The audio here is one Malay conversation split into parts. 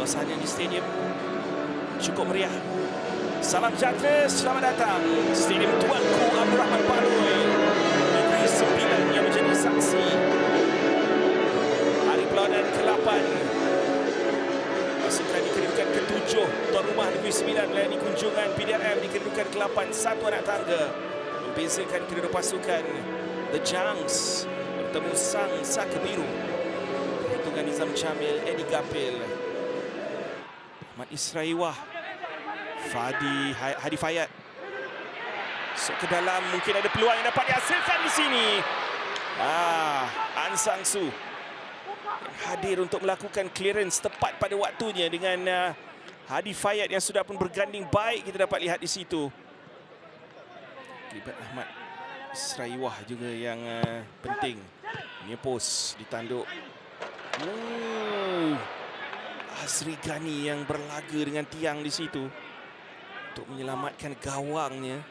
Suasana di stadium cukup meriah. Salam sejahtera, selamat datang. Stadium Tuanku Abdul Rahman Paroi. Negeri Sembilan yang menjadi saksi. Hari Pelawanan ke-8. Pasukan di kedudukan ke-7. Tuan rumah Negeri Sembilan melayani kunjungan PDRM di kedudukan ke-8. Satu anak tangga. Membezakan kedua pasukan. The Junks bertemu Sang Saka Biru. Perhitungan Nizam Jamil, Eddie Gapil. Israiwah. Fadi Hadi Fayat. So, ke dalam. Mungkin ada peluang yang dapat dihasilkan di sini. Ah Ansang Su yang hadir untuk melakukan clearance tepat pada waktunya dengan uh, Hadi Fayat yang sudah pun berganding baik kita dapat lihat di situ. Libat Ahmad Israiwah juga yang uh, penting. Ini pos ditanduk. Ooh. Azri Gani yang berlaga dengan tiang di situ untuk menyelamatkan gawangnya.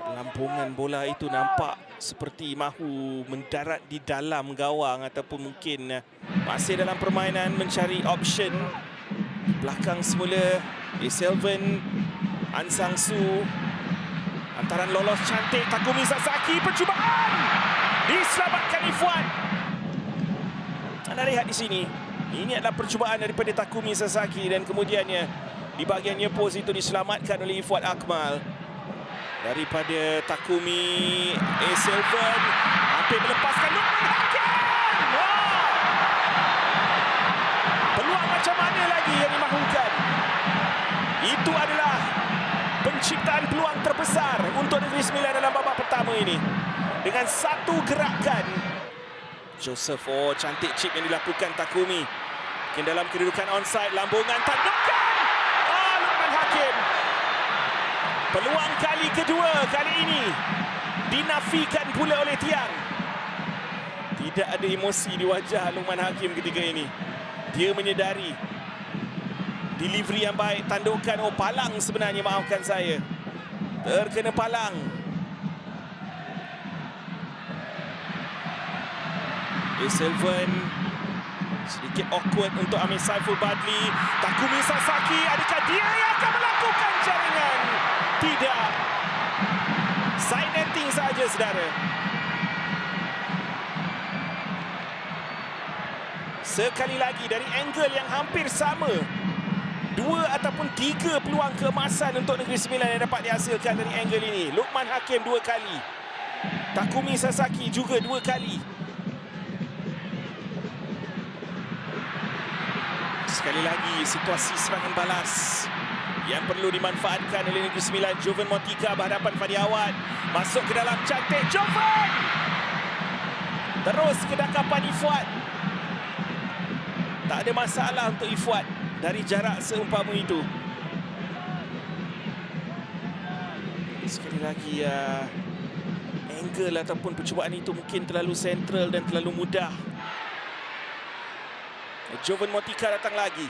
Lampungan bola itu nampak seperti mahu mendarat di dalam gawang ataupun mungkin eh, masih dalam permainan mencari option. Belakang semula Selven Ansang Su Antaran lolos cantik Takumi Sasaki percubaan diselamatkan Ifuan. Anda lihat di sini ini adalah percubaan daripada Takumi Sasaki dan kemudiannya di bahagian pos itu diselamatkan oleh Ifuad Akmal. Daripada Takumi A. Silvan hampir melepaskan Lukman Hakim. Wow. Peluang macam mana lagi yang dimahukan? Itu adalah penciptaan peluang terbesar untuk Negeri Sembilan dalam babak pertama ini. Dengan satu gerakan Joseph, oh cantik chip yang dilakukan Takumi. Mungkin dalam kedudukan onside, lambungan tandukan. Ah, Lukman Hakim. Peluang kali kedua kali ini dinafikan pula oleh Tiang. Tidak ada emosi di wajah Lukman Hakim ketika ini. Dia menyedari delivery yang baik, tandukan. Oh, palang sebenarnya, maafkan saya. Terkena palang. Selvan sedikit awkward untuk Amir Saiful Badli. Takumi Sasaki, adakah dia yang akan melakukan jaringan? Tidak. Side netting saja, saudara. Sekali lagi dari angle yang hampir sama. Dua ataupun tiga peluang keemasan untuk Negeri Sembilan yang dapat dihasilkan dari angle ini. Lukman Hakim dua kali. Takumi Sasaki juga dua kali. Sekali lagi situasi serangan balas yang perlu dimanfaatkan oleh Negeri Sembilan. Joven Motika berhadapan Fadi Awad. Masuk ke dalam cantik Joven. Terus kedakapan Ifuad. Tak ada masalah untuk Ifuad dari jarak seumpama itu. Sekali lagi uh, angle ataupun percubaan itu mungkin terlalu sentral dan terlalu mudah Joven Motika datang lagi.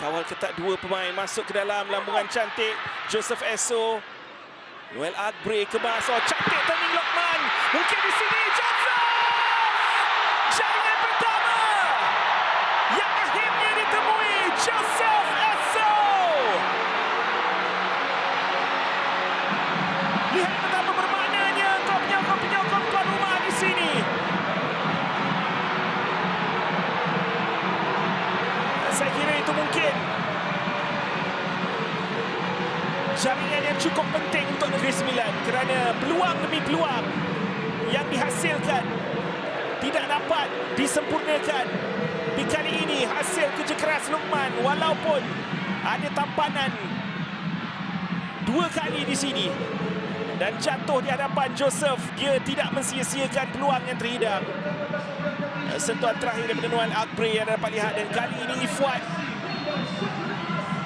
Kawal ketat dua pemain masuk ke dalam lambungan cantik. Joseph Eso. Noel Agbre kemas. Oh, cantik turning Lokman. Mungkin di sini Joseph. Jaringan demi peluang yang dihasilkan tidak dapat disempurnakan. Di kali ini hasil kerja keras Lukman walaupun ada tampanan dua kali di sini. Dan jatuh di hadapan Joseph dia tidak mensia-siakan peluang yang terhidang. Sentuhan terakhir daripada Noel Akbre yang dapat lihat. Dan kali ini Ifuad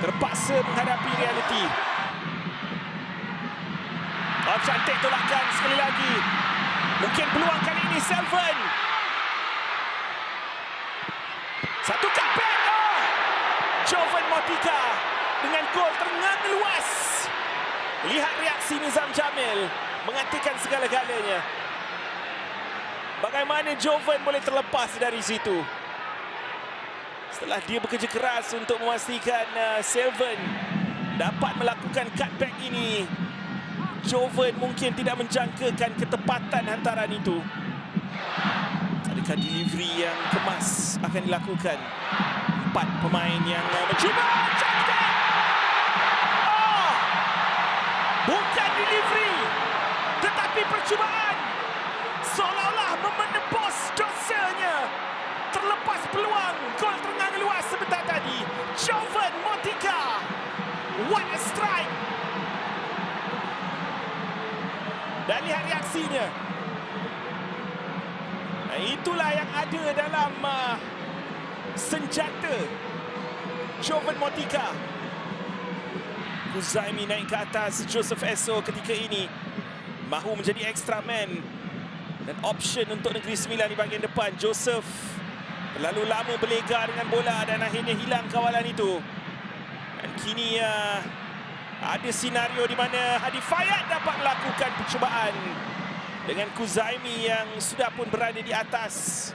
terpaksa menghadapi realiti cantik tolakan sekali lagi mungkin peluang kali ini Selvan satu kapet oh. Joven Motika dengan gol terengah luas lihat reaksi Nizam Jamil mengantikan segala-galanya Bagaimana Joven boleh terlepas dari situ? Setelah dia bekerja keras untuk memastikan uh, Seven dapat melakukan cutback ini. Joven mungkin tidak menjangkakan ketepatan hantaran itu. Adakah delivery yang kemas akan dilakukan? Empat pemain yang uh, mencuba. Oh! Bukan delivery, tetapi percubaan. Seolah-olah menembus dosanya. Terlepas peluang gol terengang luas sebentar tadi. Joven Motika. What a strike. Dan lihat reaksinya. Itulah yang ada dalam uh, senjata Joven Motika. Kuzaimi naik ke atas Joseph Esso ketika ini. Mahu menjadi extra man. Dan option untuk Negeri Sembilan di bahagian depan. Joseph terlalu lama berlega dengan bola dan akhirnya hilang kawalan itu. Dan kini uh, ada senario di mana Hadi Fayad dapat melakukan percubaan dengan Kuzaimi yang sudah pun berada di atas.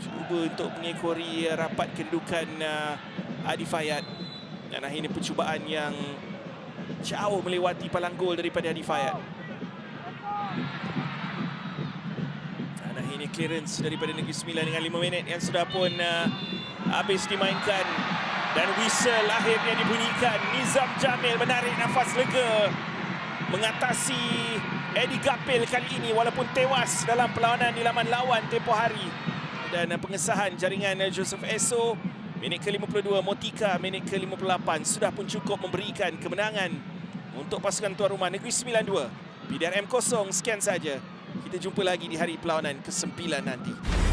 Cuba untuk mengekori rapat kedudukan uh, Hadi Fayad. Dan akhirnya percubaan yang jauh melewati palang gol daripada Hadi Fayad. Dan akhirnya clearance daripada Negeri Sembilan dengan 5 minit yang sudah pun uh, habis dimainkan. Dan whistle akhirnya dibunyikan. Nizam Jamil menarik nafas lega. Mengatasi Eddie Gapil kali ini walaupun tewas dalam perlawanan di laman lawan tempoh hari. Dan pengesahan jaringan Joseph Esso. Minit ke-52, Motika minit ke-58 sudah pun cukup memberikan kemenangan untuk pasukan tuan rumah Negeri 92. PDRM kosong, sekian saja. Kita jumpa lagi di hari perlawanan ke-9 nanti.